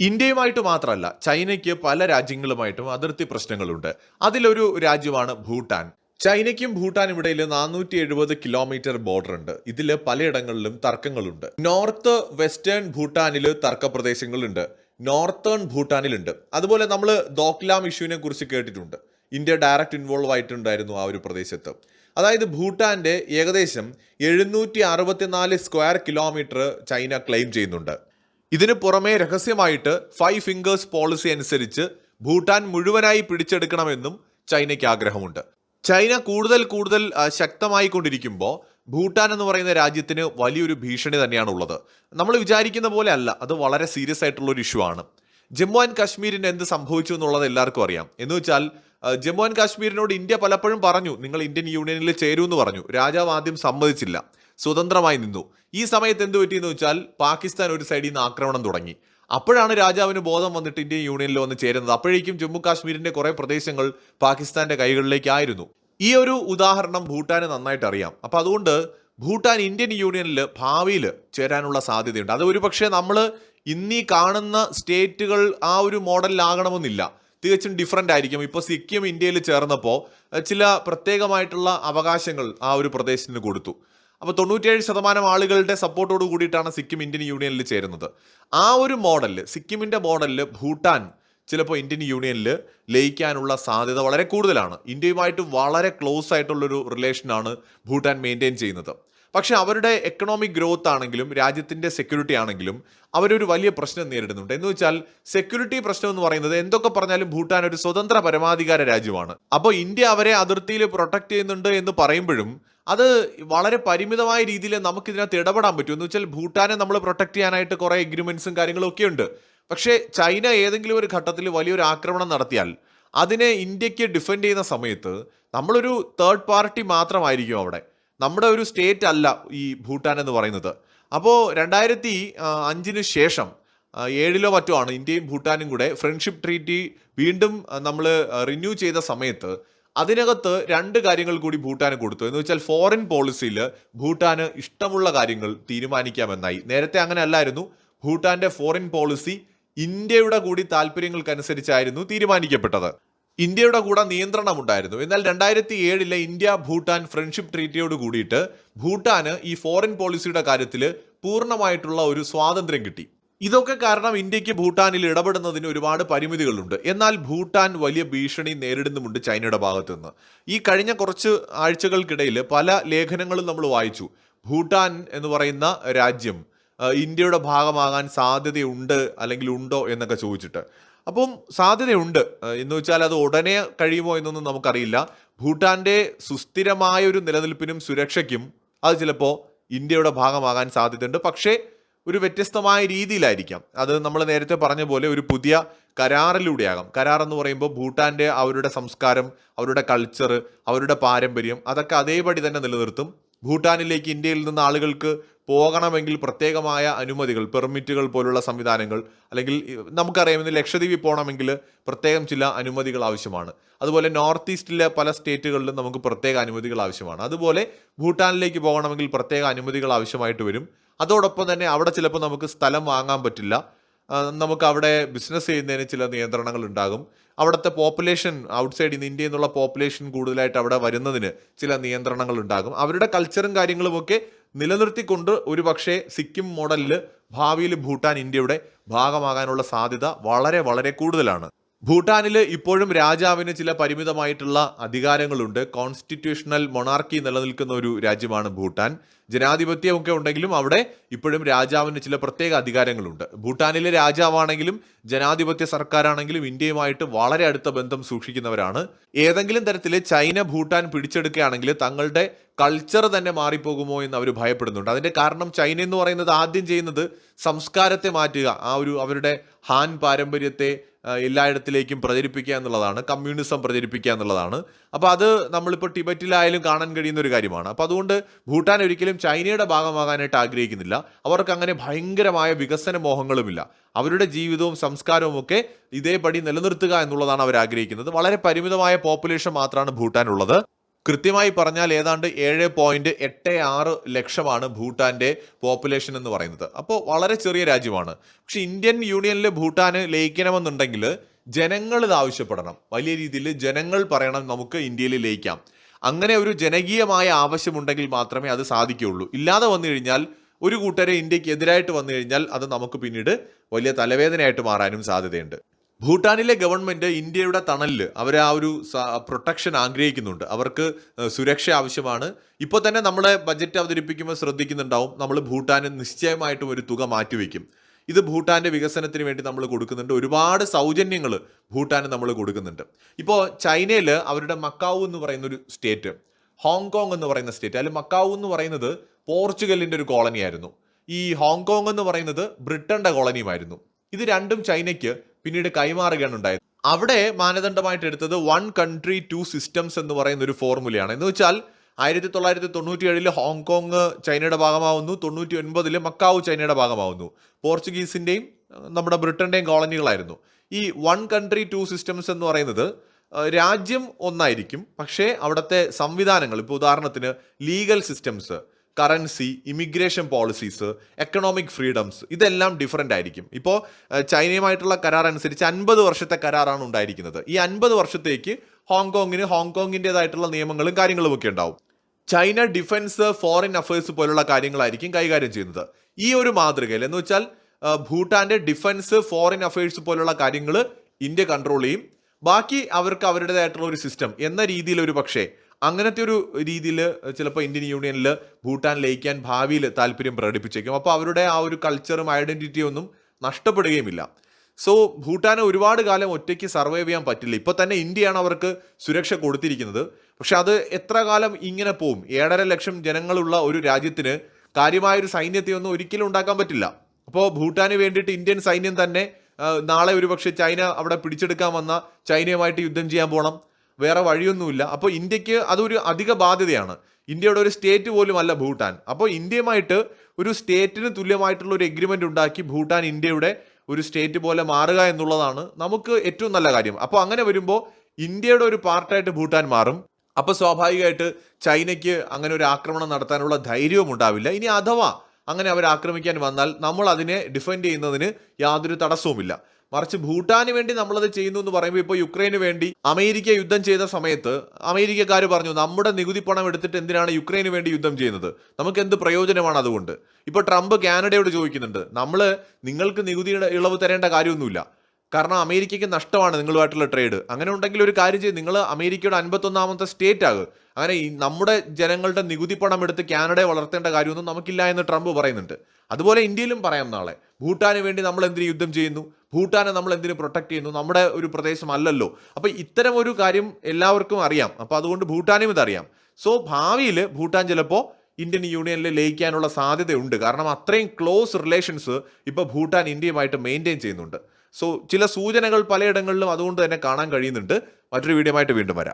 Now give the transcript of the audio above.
ഇന്ത്യയുമായിട്ട് മാത്രമല്ല ചൈനയ്ക്ക് പല രാജ്യങ്ങളുമായിട്ടും അതിർത്തി പ്രശ്നങ്ങളുണ്ട്. അതിലൊരു രാജ്യമാണ് ഭൂട്ടാൻ. ചൈനയ്ക്കും ഭൂട്ടാനും ഇടയിൽ നാനൂറ്റി എഴുപത് കിലോമീറ്റർ ബോർഡർ ഉണ്ട്. ഇതിൽ പലയിടങ്ങളിലും തർക്കങ്ങളുണ്ട്. നോർത്ത് വെസ്റ്റേൺ ഭൂട്ടാനിൽ തർക്ക പ്രദേശങ്ങളുണ്ട് നോർത്തേൺ ഭൂട്ടാനിലുണ്ട്. അതുപോലെ നമ്മൾ ദോക്ലാം ഇഷ്യൂവിനെ കുറിച്ച് കേട്ടിട്ടുണ്ട്. ഇന്ത്യ ഡയറക്റ്റ് ഇൻവോൾവ് ആയിട്ടുണ്ടായിരുന്നു ആ ഒരു പ്രദേശത്ത്. അതായത് ഭൂട്ടാന്റെ ഏകദേശം എഴുന്നൂറ്റി സ്ക്വയർ കിലോമീറ്റർ ചൈന ക്ലെയിം ചെയ്യുന്നുണ്ട്. ഇതിന് പുറമെ രഹസ്യമായിട്ട് ഫൈവ് ഫിംഗേഴ്സ് പോളിസി അനുസരിച്ച് ഭൂട്ടാൻ മുഴുവനായി പിടിച്ചെടുക്കണമെന്നും ചൈനയ്ക്ക് ആഗ്രഹമുണ്ട്. ചൈന കൂടുതൽ കൂടുതൽ ശക്തമായി കൊണ്ടിരിക്കുമ്പോൾ ഭൂട്ടാൻ എന്ന് പറയുന്ന രാജ്യത്തിന് വലിയൊരു ഭീഷണി തന്നെയാണ് ഉള്ളത് നമ്മൾ വിചാരിക്കുന്ന പോലെ അല്ല അത് വളരെ സീരിയസ് ആയിട്ടുള്ള ഒരു ഇഷ്യൂ ആണ്. ജമ്മു ആൻഡ് കാശ്മീരിന് എന്ത് സംഭവിച്ചു എന്നുള്ളത് എല്ലാവർക്കും അറിയാം. എന്ന് വെച്ചാൽ ജമ്മു ആൻഡ് കാശ്മീരിനോട് ഇന്ത്യ പലപ്പോഴും പറഞ്ഞു നിങ്ങൾ ഇന്ത്യൻ യൂണിയനിൽ ചേരൂ എന്ന് പറഞ്ഞു. രാജാവ് ആദ്യം സമ്മതിച്ചില്ല. സ്വതന്ത്രമായി നിന്നു. ഈ സമയത്ത് എന്ത് പറ്റിയെന്ന് വെച്ചാൽ പാകിസ്ഥാൻ ഒരു സൈഡിൽ നിന്ന് ആക്രമണം തുടങ്ങി. അപ്പോഴാണ് രാജാവിന് ബോധം വന്നിട്ട് ഇന്ത്യൻ യൂണിയനിൽ വന്ന് ചേരുന്നത്. അപ്പോഴേക്കും ജമ്മു കാശ്മീരിന്റെ കുറെ പ്രദേശങ്ങൾ പാകിസ്ഥാന്റെ കൈകളിലേക്കായിരുന്നു. ഈ ഒരു ഉദാഹരണം ഭൂട്ടാന് നന്നായിട്ട് അറിയാം. അപ്പൊ അതുകൊണ്ട് ഭൂട്ടാൻ ഇന്ത്യൻ യൂണിയനിൽ ഭാവിയിൽ ചേരാനുള്ള സാധ്യതയുണ്ട്. അത് ഒരുപക്ഷെ നമ്മൾ ഇന്നീ കാണുന്ന സ്റ്റേറ്റുകൾ ആ ഒരു മോഡലിലാകണമെന്നില്ല. തികച്ചും ഡിഫറെന്റ് ആയിരിക്കും. ഇപ്പോൾ സിക്കിം ഇന്ത്യയിൽ ചേർന്നപ്പോൾ ചില പ്രത്യേകമായിട്ടുള്ള അവകാശങ്ങൾ ആ ഒരു പ്രദേശത്തിന് കൊടുത്തു. അപ്പോൾ തൊണ്ണൂറ്റിയേഴ് ശതമാനം ആളുകളുടെ സപ്പോർട്ടോട് കൂടിയിട്ടാണ് സിക്കിം ഇന്ത്യൻ യൂണിയനിൽ ചേരുന്നത്. ആ ഒരു മോഡലിൽ സിക്കിമിന്റെ മോഡലിൽ ഭൂട്ടാൻ ചിലപ്പോൾ ഇന്ത്യൻ യൂണിയനിൽ ലയിക്കാനുള്ള സാധ്യത വളരെ കൂടുതലാണ്. ഇന്ത്യയുമായിട്ട് വളരെ ക്ലോസ് ആയിട്ടുള്ളൊരു റിലേഷനാണ് ഭൂട്ടാൻ മെയിന്റെയിൻ ചെയ്യുന്നത്. പക്ഷേ അവരുടെ എക്കണോമിക് ഗ്രോത്ത് ആണെങ്കിലും രാജ്യത്തിന്റെ സെക്യൂരിറ്റി ആണെങ്കിലും അവരൊരു വലിയ പ്രശ്നം നേരിടുന്നുണ്ട്. എന്ന് വെച്ചാൽ സെക്യൂരിറ്റി പ്രശ്നം എന്ന് പറയുന്നത് എന്തൊക്കെ പറഞ്ഞാലും ഭൂട്ടാൻ ഒരു സ്വതന്ത്ര പരമാധികാര രാജ്യമാണ്. അപ്പോൾ ഇന്ത്യ അവരെ അതിർത്തിയിൽ പ്രൊട്ടക്ട് ചെയ്യുന്നുണ്ട് എന്ന് പറയുമ്പോഴും അത് വളരെ പരിമിതമായ രീതിയിൽ നമുക്കിതിനകത്ത് ഇടപെടാൻ പറ്റും. എന്ന് വെച്ചാൽ ഭൂട്ടാനെ നമ്മൾ പ്രൊട്ടക്ട് ചെയ്യാനായിട്ട് കുറേ എഗ്രിമെന്റ്സും കാര്യങ്ങളും ഒക്കെ ഉണ്ട്. പക്ഷേ ചൈന ഏതെങ്കിലും ഒരു ഘട്ടത്തിൽ വലിയൊരു ആക്രമണം നടത്തിയാൽ അതിനെ ഇന്ത്യയ്ക്ക് ഡിഫെൻഡ് ചെയ്യുന്ന സമയത്ത് നമ്മളൊരു തേർഡ് പാർട്ടി മാത്രമായിരിക്കും അവിടെ. നമ്മുടെ ഒരു സ്റ്റേറ്റ് അല്ല ഈ ഭൂട്ടാൻ എന്ന് പറയുന്നത്. അപ്പോൾ രണ്ടായിരത്തി അഞ്ചിന് ശേഷം ഏഴിലോ മറ്റോ ആണ് ഇന്ത്യയും ഭൂട്ടാനും കൂടെ ഫ്രണ്ട്ഷിപ്പ് ട്രീറ്റി വീണ്ടും നമ്മൾ റിന്യൂ ചെയ്ത സമയത്ത് അതിനകത്ത് രണ്ട് കാര്യങ്ങൾ കൂടി ഭൂട്ടാന് കൊടുത്തു. എന്ന് വെച്ചാൽ ഫോറിൻ പോളിസിയിൽ ഭൂട്ടാന് ഇഷ്ടമുള്ള കാര്യങ്ങൾ തീരുമാനിക്കാമെന്നായി. നേരത്തെ അങ്ങനെ അല്ലായിരുന്നു ഭൂട്ടാന്റെ ഫോറിൻ പോളിസി ഇന്ത്യയുടെ കൂടി താല്പര്യങ്ങൾക്കനുസരിച്ചായിരുന്നു തീരുമാനിക്കപ്പെട്ടത്. ഇന്ത്യയുടെ കൂടെ നിയന്ത്രണം ഉണ്ടായിരുന്നു എന്നാൽ രണ്ടായിരത്തി ഏഴിലെ ഇന്ത്യ ഭൂട്ടാൻ ഫ്രണ്ട്ഷിപ്പ് ട്രീറ്റിയോട് കൂടിയിട്ട് ഭൂട്ടാന് ഈ ഫോറിൻ പോളിസിയുടെ കാര്യത്തിൽ പൂർണമായിട്ടുള്ള ഒരു സ്വാതന്ത്ര്യം കിട്ടി. ഇതൊക്കെ കാരണം ഇന്ത്യയ്ക്ക് ഭൂട്ടാനിൽ ഇടപെടുന്നതിന് ഒരുപാട് പരിമിതികളുണ്ട്. എന്നാൽ ഭൂട്ടാൻ വലിയ ഭീഷണി നേരിടുന്നുമുണ്ട് ചൈനയുടെ ഭാഗത്തു നിന്ന് ഈ കഴിഞ്ഞ കുറച്ച് ആഴ്ചകൾക്കിടയിൽ പല ലേഖനങ്ങളും നമ്മൾ വായിച്ചു. ഭൂട്ടാൻ എന്ന് പറയുന്ന രാജ്യം ഇന്ത്യയുടെ ഭാഗമാകാൻ സാധ്യതയുണ്ട് അല്ലെങ്കിൽ ഉണ്ടോ എന്നൊക്കെ ചോദിച്ചിട്ട്. അപ്പം സാധ്യതയുണ്ട്. എന്ന് വെച്ചാൽ അത് ഉടനെ കഴിയുമോ എന്നൊന്നും നമുക്കറിയില്ല. ഭൂട്ടാന്റെ സുസ്ഥിരമായ ഒരു നിലനിൽപ്പിനും സുരക്ഷയ്ക്കും അത് ചിലപ്പോൾ ഇന്ത്യയുടെ ഭാഗമാകാൻ സാധ്യതയുണ്ട്. പക്ഷേ ഒരു വ്യത്യസ്തമായ രീതിയിലായിരിക്കാം. അത് നമ്മൾ നേരത്തെ പറഞ്ഞ പോലെ ഒരു പുതിയ കരാറിലൂടെയാകാം. കരാർ എന്ന് പറയുമ്പോൾ ഭൂട്ടാന്റെ അവരുടെ സംസ്കാരം അവരുടെ കൾച്ചർ അവരുടെ പാരമ്പര്യം അതൊക്കെ അതേപടി തന്നെ നിലനിർത്തും. ഭൂട്ടാനിലേക്ക് ഇന്ത്യയിൽ നിന്ന് ആളുകൾക്ക് പോകണമെങ്കിൽ പ്രത്യേകമായ അനുമതികൾ പെർമിറ്റുകൾ പോലുള്ള സംവിധാനങ്ങൾ അല്ലെങ്കിൽ നമുക്കറിയാം ഇന്ന് ലക്ഷദ്വീപിൽ പോകണമെങ്കിൽ പ്രത്യേകം ചില അനുമതികൾ ആവശ്യമാണ്. അതുപോലെ നോർത്ത് ഈസ്റ്റിലെ പല സ്റ്റേറ്റുകളിലും നമുക്ക് പ്രത്യേക അനുമതികൾ ആവശ്യമാണ്. അതുപോലെ ഭൂട്ടാനിലേക്ക് പോകണമെങ്കിൽ പ്രത്യേക അനുമതികൾ ആവശ്യമായിട്ട് വരും. അതോടൊപ്പം തന്നെ അവിടെ ചിലപ്പോൾ നമുക്ക് സ്ഥലം വാങ്ങാൻ പറ്റില്ല. നമുക്ക് അവിടെ ബിസിനസ് ചെയ്യുന്നതിന് ചില നിയന്ത്രണങ്ങൾ ഉണ്ടാകും. അവിടുത്തെ പോപ്പുലേഷൻ ഔട്ട്സൈഡ് ഇന്ന് ഇന്ത്യയിൽ നിന്നുള്ള പോപ്പുലേഷൻ കൂടുതലായിട്ട് അവിടെ വരുന്നതിന് ചില നിയന്ത്രണങ്ങൾ ഉണ്ടാകും. അവരുടെ കൾച്ചറും കാര്യങ്ങളുമൊക്കെ നിലനിർത്തിക്കൊണ്ട് ഒരു പക്ഷേ സിക്കിം മോഡലിൽ ഭാവിയിൽ ഭൂട്ടാൻ ഇന്ത്യയുടെ ഭാഗമാകാനുള്ള സാധ്യത വളരെ വളരെ കൂടുതലാണ്. ഭൂട്ടാനിൽ ഇപ്പോഴും രാജാവിന് ചില പരിമിതമായിട്ടുള്ള അധികാരങ്ങളുണ്ട്. കോൺസ്റ്റിറ്റ്യൂഷണൽ മൊണാർക്കി നിലനിൽക്കുന്ന ഒരു രാജ്യമാണ് ഭൂട്ടാൻ. ജനാധിപത്യമൊക്കെ ഉണ്ടെങ്കിലും അവിടെ ഇപ്പോഴും രാജാവിന് ചില പ്രത്യേക അധികാരങ്ങളുണ്ട്. ഭൂട്ടാനിലെ രാജാവാണെങ്കിലും ജനാധിപത്യ സർക്കാരാണെങ്കിലും ഇന്ത്യയുമായിട്ട് വളരെ അടുത്ത ബന്ധം സൂക്ഷിക്കുന്നവരാണ്. ഏതെങ്കിലും തരത്തിൽ ചൈന ഭൂട്ടാൻ പിടിച്ചെടുക്കുകയാണെങ്കിൽ തങ്ങളുടെ കൾച്ചർ തന്നെ മാറിപ്പോകുമോ എന്ന് അവർ ഭയപ്പെടുന്നുണ്ട്. അതിന്റെ കാരണം ചൈന എന്ന് പറയുന്നത് ആദ്യം ചെയ്യുന്നത് സംസ്കാരത്തെ മാറ്റുക. ആ ഒരു അവരുടെ ഹാൻ പാരമ്പര്യത്തെ എല്ലായിടത്തിലേക്കും പ്രചരിപ്പിക്കുക എന്നുള്ളതാണ് കമ്മ്യൂണിസം പ്രചരിപ്പിക്കുക എന്നുള്ളതാണ്. അപ്പോൾ അത് നമ്മളിപ്പോൾ ടിബറ്റിലായാലും കാണാൻ കഴിയുന്ന ഒരു കാര്യമാണ്. അപ്പോൾ അതുകൊണ്ട് ഭൂട്ടാൻ ഒരിക്കലും ചൈനയുടെ ഭാഗമാകാനായിട്ട് ആഗ്രഹിക്കുന്നില്ല. അവർക്ക് അങ്ങനെ ഭയങ്കരമായ വികസന മോഹങ്ങളുമില്ല. അവരുടെ ജീവിതവും സംസ്കാരവും ഒക്കെ ഇതേപടി നിലനിർത്തുക എന്നുള്ളതാണ് അവർ ആഗ്രഹിക്കുന്നത്. വളരെ പരിമിതമായ പോപ്പുലേഷൻ മാത്രമാണ് ഭൂട്ടാനുള്ളത് കൃത്യമായി പറഞ്ഞാൽ ഏതാണ്ട് ഏഴ് പോയിന്റ് എട്ട് ആറ് ലക്ഷമാണ് ഭൂട്ടാന്റെ പോപ്പുലേഷൻ എന്ന് പറയുന്നത്. അപ്പോൾ വളരെ ചെറിയ രാജ്യമാണ്. പക്ഷേ ഇന്ത്യൻ യൂണിയനിൽ ഭൂട്ടാന് ലയിക്കണമെന്നുണ്ടെങ്കിൽ ജനങ്ങൾ ഇത് ആവശ്യപ്പെടണം. വലിയ രീതിയിൽ ജനങ്ങൾ പറയണം നമുക്ക് ഇന്ത്യയിൽ ലയിക്കാം. അങ്ങനെ ഒരു ജനകീയമായ ആവശ്യമുണ്ടെങ്കിൽ മാത്രമേ അത് സാധിക്കുകയുള്ളൂ. ഇല്ലാതെ വന്നു കഴിഞ്ഞാൽ ഒരു കൂട്ടരെ ഇന്ത്യയ്ക്ക് എതിരായിട്ട് വന്നു കഴിഞ്ഞാൽ അത് നമുക്ക് പിന്നീട് വലിയ തലവേദനയായിട്ട് മാറാനും സാധ്യതയുണ്ട്. ഭൂട്ടാനിലെ ഗവൺമെന്റ് ഇന്ത്യയുടെ തണലിൽ അവർ ആ ഒരു പ്രൊട്ടക്ഷൻ ആഗ്രഹിക്കുന്നുണ്ട്. അവർക്ക് സുരക്ഷ ആവശ്യമാണ്. ഇപ്പോൾ തന്നെ നമ്മളെ ബജറ്റ് അവതരിപ്പിക്കുമ്പോൾ ശ്രദ്ധിക്കുന്നുണ്ടാവും നമ്മൾ ഭൂട്ടാന് നിശ്ചയമായിട്ടും ഒരു തുക മാറ്റിവെക്കും. ഇത് ഭൂട്ടാന്റെ വികസനത്തിന് വേണ്ടി നമ്മൾ കൊടുക്കുന്നുണ്ട്. ഒരുപാട് സൗജന്യങ്ങൾ ഭൂട്ടാന് നമ്മൾ കൊടുക്കുന്നുണ്ട്. ഇപ്പോൾ ചൈനയിൽ അവരുടെ മക്കാവു എന്ന് പറയുന്ന ഒരു സ്റ്റേറ്റ് ഹോങ്കോങ് എന്ന് പറയുന്ന സ്റ്റേറ്റ് അതിൽ മക്കാവു എന്ന് പറയുന്നത് പോർച്ചുഗലിന്റെ ഒരു കോളനിയായിരുന്നു. ഈ ഹോങ്കോങ് എന്ന് പറയുന്നത് ബ്രിട്ടന്റെ കോളനിയുമായിരുന്നു. ഇത് രണ്ടും ചൈനയ്ക്ക് പിന്നീട് കൈമാറുകയാണ് ഉണ്ടായത്. അവിടെ മാനദണ്ഡമായിട്ട് എടുത്തത് വൺ കൺട്രി ടു സിസ്റ്റംസ് എന്ന് പറയുന്ന ഒരു ഫോർമുലയാണ് എന്ന് വെച്ചാൽ ആയിരത്തി തൊള്ളായിരത്തി തൊണ്ണൂറ്റി ഏഴിൽ ഹോങ്കോങ് ചൈനയുടെ ഭാഗമാവുന്നു. തൊണ്ണൂറ്റി ഒൻപതിൽ മക്കാവ് ചൈനയുടെ ഭാഗമാവുന്നു. പോർച്ചുഗീസിന്റെയും നമ്മുടെ ബ്രിട്ടന്റെയും കോളനികളായിരുന്നു. ഈ വൺ കൺട്രി ടു സിസ്റ്റംസ് എന്ന് പറയുന്നത് രാജ്യം ഒന്നായിരിക്കും. പക്ഷേ അവിടുത്തെ സംവിധാനങ്ങൾ ഇപ്പോൾ ഉദാഹരണത്തിന് legal systems currency immigration policies economic freedoms ഇതെല്ലാം ഡിഫറെന്റ് ആയിരിക്കും. ഇപ്പോൾ ചൈനയുമായിട്ടുള്ള കരാർ അനുസരിച്ച് അൻപത് വർഷത്തെ കരാറാണ് ഉണ്ടായിരിക്കുന്നത്. ഈ അൻപത് വർഷത്തേക്ക് ഹോങ്കോങ്ങിന് ഹോങ്കോങ്ങിന്റെതായിട്ടുള്ള നിയമങ്ങളും കാര്യങ്ങളും ഒക്കെ ഉണ്ടാവും. ചൈന ഡിഫൻസ് ഫോറിൻ അഫയേഴ്സ് പോലുള്ള കാര്യങ്ങളായിരിക്കും കൈകാര്യം ചെയ്യുന്നത്. ഈ ഒരു മാതൃകയിൽ എന്ന് വെച്ചാൽ ഭൂട്ടാന്റെ ഡിഫൻസ് ഫോറിൻ അഫയേഴ്സ് പോലുള്ള കാര്യങ്ങൾ ഇന്ത്യ കൺട്രോൾ ചെയ്യും. ബാക്കി അവർക്ക് അവരുടേതായിട്ടുള്ള ഒരു സിസ്റ്റം എന്ന രീതിയിൽ ഒരു പക്ഷേ അങ്ങനത്തെ ഒരു രീതിയിൽ ചിലപ്പോൾ ഇന്ത്യൻ യൂണിയനിൽ ഭൂട്ടാൻ ലയിക്കാൻ ഭാവിയിൽ താല്പര്യം പ്രകടിപ്പിച്ചേക്കും. അപ്പോൾ അവരുടെ ആ ഒരു കൾച്ചറും ഐഡന്റിറ്റിയും ഒന്നും നഷ്ടപ്പെടുകയുമില്ല. സോ ഭൂട്ടാനെ ഒരുപാട് കാലം ഒറ്റയ്ക്ക് സർവൈവ് ചെയ്യാൻ പറ്റില്ല. ഇപ്പോൾ തന്നെ ഇന്ത്യയാണ് അവർക്ക് സുരക്ഷ കൊടുത്തിരിക്കുന്നത്. പക്ഷെ അത് എത്ര കാലം ഇങ്ങനെ പോവും? ഏഴര ലക്ഷം ജനങ്ങളുള്ള ഒരു രാജ്യത്തിന് കാര്യമായൊരു സൈന്യത്തെ ഒന്നും ഒരിക്കലും ഉണ്ടാക്കാൻ പറ്റില്ല. അപ്പോൾ ഭൂട്ടാന് വേണ്ടിയിട്ട് ഇന്ത്യൻ സൈന്യം തന്നെ നാളെ ഒരുപക്ഷെ ചൈന അവിടെ പിടിച്ചെടുക്കാൻ വന്ന ചൈനയുമായിട്ട് യുദ്ധം ചെയ്യാൻ പോകണം വേറെ വഴിയൊന്നുമില്ല. അപ്പോൾ ഇന്ത്യയ്ക്ക് അതൊരു അധിക ബാധ്യതയാണ്. ഇന്ത്യയുടെ ഒരു സ്റ്റേറ്റ് പോലും അല്ല ഭൂട്ടാൻ. അപ്പോൾ ഇന്ത്യയുമായിട്ട് ഒരു സ്റ്റേറ്റിന് തുല്യമായിട്ടുള്ള ഒരു എഗ്രിമെന്റ് ഉണ്ടാക്കി ഭൂട്ടാൻ ഇന്ത്യയുടെ ഒരു സ്റ്റേറ്റ് പോലെ മാറുക എന്നുള്ളതാണ് നമുക്ക് ഏറ്റവും നല്ല കാര്യം. അപ്പോൾ അങ്ങനെ വരുമ്പോൾ ഇന്ത്യയുടെ ഒരു പാർട്ടായിട്ട് ഭൂട്ടാൻ മാറും. അപ്പോൾ സ്വാഭാവികമായിട്ട് ചൈനയ്ക്ക് അങ്ങനെ ഒരു ആക്രമണം നടത്താനുള്ള ധൈര്യവും ഉണ്ടാവില്ല. ഇനി അഥവാ അങ്ങനെ അവർ ആക്രമിക്കാൻ വന്നാൽ നമ്മൾ അതിനെ ഡിഫെൻഡ് ചെയ്യുന്നതിന് യാതൊരു തടസ്സവുമില്ല. മറിച്ച് ഭൂട്ടാന് വേണ്ടി നമ്മളത് ചെയ്യുന്നു എന്ന് പറയുമ്പോൾ ഇപ്പോൾ യുക്രൈന് വേണ്ടി അമേരിക്ക യുദ്ധം ചെയ്ത സമയത്ത് അമേരിക്കക്കാർ പറഞ്ഞു നമ്മുടെ നികുതി പണം എടുത്തിട്ട് എന്തിനാണ് യുക്രൈന് വേണ്ടി യുദ്ധം ചെയ്യുന്നത്? നമുക്ക് എന്ത് പ്രയോജനമാണ് അതുകൊണ്ട്? ഇപ്പോൾ ട്രംപ് കാനഡയോട് ചോദിക്കുന്നുണ്ട് നമ്മൾ നിങ്ങൾക്ക് നികുതിയുടെ ഇളവ് തരേണ്ട കാര്യമൊന്നുമില്ല. കാരണം അമേരിക്കയ്ക്ക് നഷ്ടമാണ് നിങ്ങളുമായിട്ടുള്ള ട്രേഡ്. അങ്ങനെ ഉണ്ടെങ്കിൽ ഒരു കാര്യം ചെയ്യും നിങ്ങൾ അമേരിക്കയുടെ അൻപത്തൊന്നാമത്തെ സ്റ്റേറ്റ് ആകും. അങ്ങനെ നമ്മുടെ ജനങ്ങളുടെ നികുതി പണം എടുത്ത് കാനഡയെ വളർത്തേണ്ട കാര്യമൊന്നും നമുക്കില്ല എന്ന് ട്രംപ് പറയുന്നുണ്ട്. അതുപോലെ ഇന്ത്യയിലും പറയാം നാളെ ഭൂട്ടാന് വേണ്ടി നമ്മൾ എന്തിനു യുദ്ധം ചെയ്യുന്നു? ഭൂട്ടാനെ നമ്മൾ എന്തിനു പ്രൊട്ടക്ട് ചെയ്യുന്നു? നമ്മുടെ ഒരു പ്രദേശം അല്ലല്ലോ അപ്പൊ ഇത്തരം ഒരു കാര്യം എല്ലാവർക്കും അറിയാം. അപ്പോൾ അതുകൊണ്ട് ഭൂട്ടാനും ഇതറിയാം. സോ ഭാവിയിൽ ഭൂട്ടാൻ ചിലപ്പോൾ ഇന്ത്യൻ യൂണിയനിൽ ലയിക്കാനുള്ള സാധ്യതയുണ്ട്. കാരണം അത്രയും ക്ലോസ് റിലേഷൻസ് ഇപ്പോൾ ഭൂട്ടാൻ ഇന്ത്യയുമായിട്ട് മെയിന്റെയിൻ ചെയ്യുന്നുണ്ട്. സോ ചില സൂചനകൾ പലയിടങ്ങളിലും അതുകൊണ്ട് തന്നെ കാണാൻ കഴിയുന്നുണ്ട്. മറ്റൊരു വീഡിയോ ആയിട്ട് വീണ്ടും വരാം.